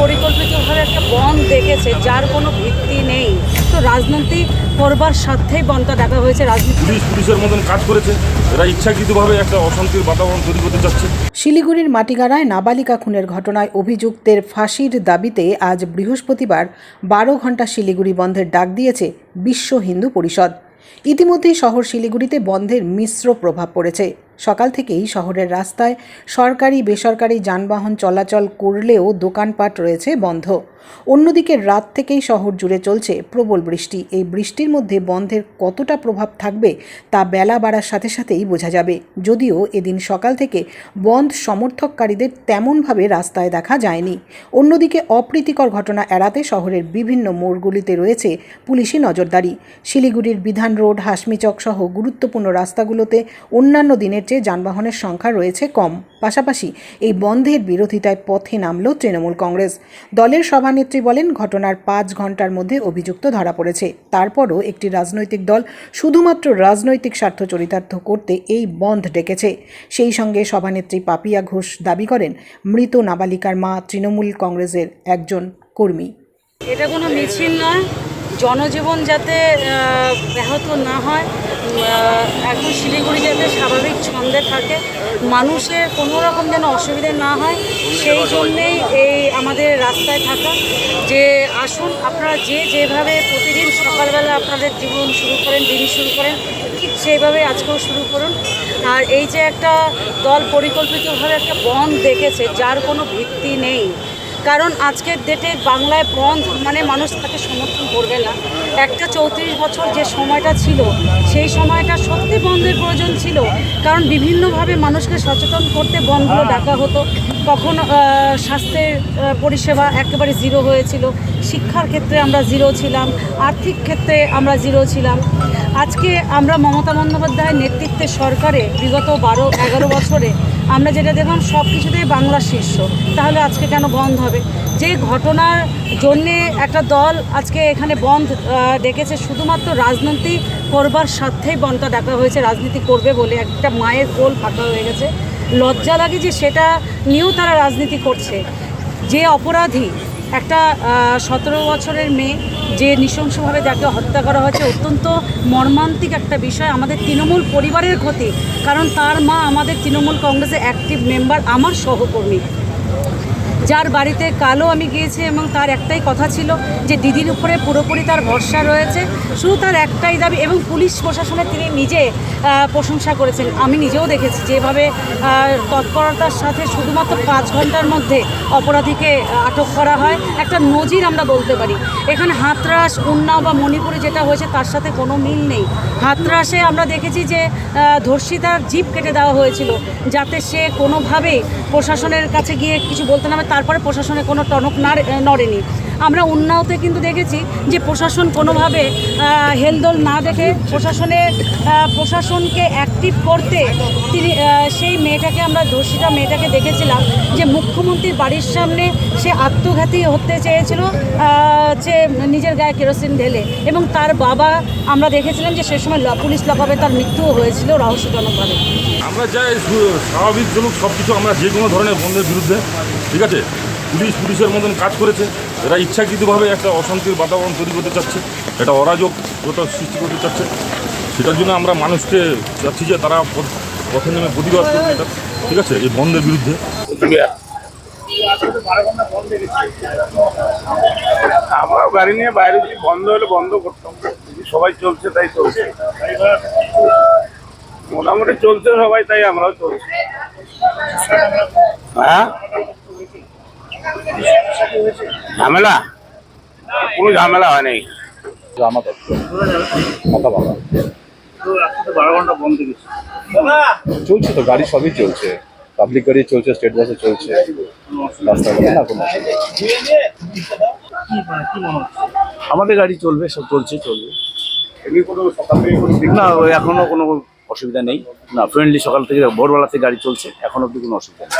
পরিকল্পিতভাবে একটা বন দেখেছে যার কোনো ভিত্তি নেই। তো রাজনীতি করবার স্বার্থেই বনটা দেখা হয়েছে রাজনীতি পুলিশ পুলিশের মতন কাজ করেছে। এরা ইচ্ছাকৃতভাবে একটা অশান্তির বাতাবরণ তৈরি করতে চাচ্ছে। শিলিগুড়ির মাটিগাড়ায় নাবালিকা খুনের ঘটনায় অভিযুক্তের ফাঁসির দাবিতে আজ বৃহস্পতিবার বারো ঘণ্টা শিলিগুড়ি বন্ধের ডাক দিয়েছে বিশ্ব হিন্দু পরিষদ। ইতিমধ্যেই শহর শিলিগুড়িতে বন্ধের মিশ্র প্রভাব পড়েছে। সকাল থেকেই শহরের রাস্তায় সরকারি, বেসরকারি যানবাহন চলাচল করলেও দোকানপাট রয়েছে বন্ধ। অন্যদিকে রাত থেকেই শহর জুড়ে চলছে প্রবল বৃষ্টি। এই বৃষ্টির মধ্যে বন্ধের কতটা প্রভাব থাকবে তা বেলা বাড়ার সাথে সাথেই বোঝা যাবে। যদিও এদিন সকাল থেকে বন্ধ সমর্থককারীদের তেমনভাবে রাস্তায় দেখা যায়নি। অন্যদিকে অপ্রীতিকর ঘটনা এড়াতে শহরের বিভিন্ন মোড়গুলিতে রয়েছে পুলিশি নজরদারি। শিলিগুড়ির বিধান রোড হাসমিচক সহ গুরুত্বপূর্ণ রাস্তাগুলোতে অন্যান্য দিনের চেয়ে যানবাহনের সংখ্যা রয়েছে কম। পাশাপাশি এই বন্ধের বিরোধিতায় পথে নামল তৃণমূল কংগ্রেস। দলের সভানেত্রী বলেন, ঘটনার পাঁচ ঘণ্টার মধ্যে অভিযুক্ত ধরা পড়েছে। তারপরও একটি রাজনৈতিক দল শুধুমাত্র রাজনৈতিক স্বার্থ চরিতার্থ করতে এই বন্ধ ডেকেছে। সেই সঙ্গে সভানেত্রী পাপিয়া ঘোষ দাবি করেন, মৃত নাবালিকার মা তৃণমূল কংগ্রেসের একজন কর্মী। এটা কোনো মিছিল নয়। জনজীবন যাতে ব্যাহত না হয় এখন শিলিগুড়ি যাতে স্বাভাবিক ছন্দে থাকে মানুষের কোনো রকম যেন অসুবিধে না হয়, সেই জন্যেই এই আমাদের রাস্তায় থাকা, যে আসুন আপনারা যে যেভাবে প্রতিদিন সকালবেলা আপনাদের জীবন শুরু করেন, দিন শুরু করেন, ঠিক সেইভাবে আজকেও শুরু করুন। আর এই যে একটা দল পরিকল্পিতভাবে একটা বন দেখেছে, যার কোনো ভিত্তি নেই কারণ আজকের ডেটে বাংলায় বন্ধ মানে মানুষ তাকে সমর্থন করবে না। একটা চৌত্রিশ বছর যে সময়টা ছিল, সেই সময়টা সত্যি বন্ধের প্রয়োজন ছিল। কারণ বিভিন্নভাবে মানুষকে সচেতন করতে বন্ধগুলো ডাকা হতো। কখন স্বাস্থ্যের পরিষেবা একেবারে জিরো হয়েছিল। শিক্ষার ক্ষেত্রে আমরা জিরো ছিলাম। আর্থিক ক্ষেত্রে আমরা জিরো ছিলাম। আজকে আমরা মমতা বন্দ্যোপাধ্যায়ের নেতৃত্বে সরকারে বিগত বারো, এগারো বছরে আমরা যেটা দেখলাম সব কিছুতেই বাংলা শীর্ষ। তাহলে আজকে কেন বন্ধ হবে? যে ঘটনার জন্যে একটা দল আজকে এখানে বন্ধ ডেকেছে, শুধুমাত্র রাজনীতি করবার স্বার্থেই বন্ধটা ডাকা হয়েছে, রাজনীতি করবে বলে একটা মায়ের গোল ফাঁকা হয়ে গেছে। লজ্জা লাগে যে সেটা নিয়েও তারা রাজনীতি করছে। যে অপরাধী একটা সতেরো বছরের মেয়ে যে নৃশংসভাবে যাকে হত্যা করা হয়েছে, অত্যন্ত মর্মান্তিক একটা বিষয় আমাদের তৃণমূল পরিবারের ক্ষতি। কারণ তার মা আমাদের তৃণমূল কংগ্রেসের অ্যাক্টিভ মেম্বার আমার সহকর্মী। যার বাড়িতে কালও আমি গিয়েছি এবং তার একটাই কথা ছিল যে দিদির উপরে পুরোপুরি তার ভরসা রয়েছে। শুধু তার একটাই দাবি এবং পুলিশ প্রশাসনের তিনি নিজে প্রশংসা করেছেন। আমি নিজেও দেখেছি যেভাবে তৎপরতার সাথে শুধুমাত্র পাঁচ ঘণ্টার মধ্যে অপরাধীকে আটক করা হয়। একটা নজির আমরা বলতে পারি। এখানে হাতরাস, উন্নাও বা মণিপুরে যেটা হয়েছে তার সাথে কোনো মিল নেই। হাতরাসে আমরা দেখেছি যে ধর্ষিতার জিপ কেটে দেওয়া হয়েছিল। যাতে সে কোনোভাবেই প্রশাসনের কাছে গিয়ে কিছু বলতে নামে তারপরে প্রশাসনে কোনো টনক না নড়েনি। আমরা উন্নাওতে কিন্তু দেখেছি যে প্রশাসন কোনোভাবে হেলদোল না দেখে প্রশাসনের প্রশাসনকে অ্যাক্টিভ করতে তিনি সেই মেয়েটাকে আমরা ধর্ষিতা মেয়েটাকে দেখেছিলাম যে মুখ্যমন্ত্রীর বাড়ির সামনে সে আত্মঘাতী হতে চেয়েছিল যে নিজের গায়ে কেরোসিন ঢেলে এবং তার বাবা আমরা দেখেছিলাম যে সে সময় পুলিশ লকআপে তার মৃত্যুও হয়েছিল রহস্যজনকভাবে। আমরা সু- স্বাভাবিক জনক সব কিছু আমরা যে কোনো ধরনের বন্ধের বিরুদ্ধে, ঠিক আছে? পুলিশ পুলিশের মতন কাজ করেছে। এরা ইচ্ছাকৃতভাবে একটা অশান্তির বাতাবরণ তৈরি করতে চাচ্ছে। একটা অরাজকতা সৃষ্টি করতে চাচ্ছে। সেটার জন্য আমরা মানুষকে চাচ্ছি যে তারা পথে নেমে প্রতিবাদ করবে এটা ঠিক আছে? এই বন্ধের বিরুদ্ধে। আমরা গাড়ি নিয়ে বাইরে যদি বন্ধ হলে বন্ধ করতাম। সবাই চলছে, তাই চলছে। মোটামুটি চলছে সবাই, তাই আমরাও চলছি। হ্যাঁ? ঝামেলা? কোনো ঝামেলা হয় নাই আমার কথা বলা চলছে তো, গাড়ি সবই চলছে। পাবলিক গাড়ি চলছে স্টেট বাসে চলছে। আমাদের গাড়ি চলবে, সব চলছে, চলবে। না, এখনও কোনো অসুবিধা নেই। না ফ্রেন্ডলি সকাল থেকে, ভোরবেলা থেকে গাড়ি চলছে, এখন অব্দি কোনো অসুবিধা নেই।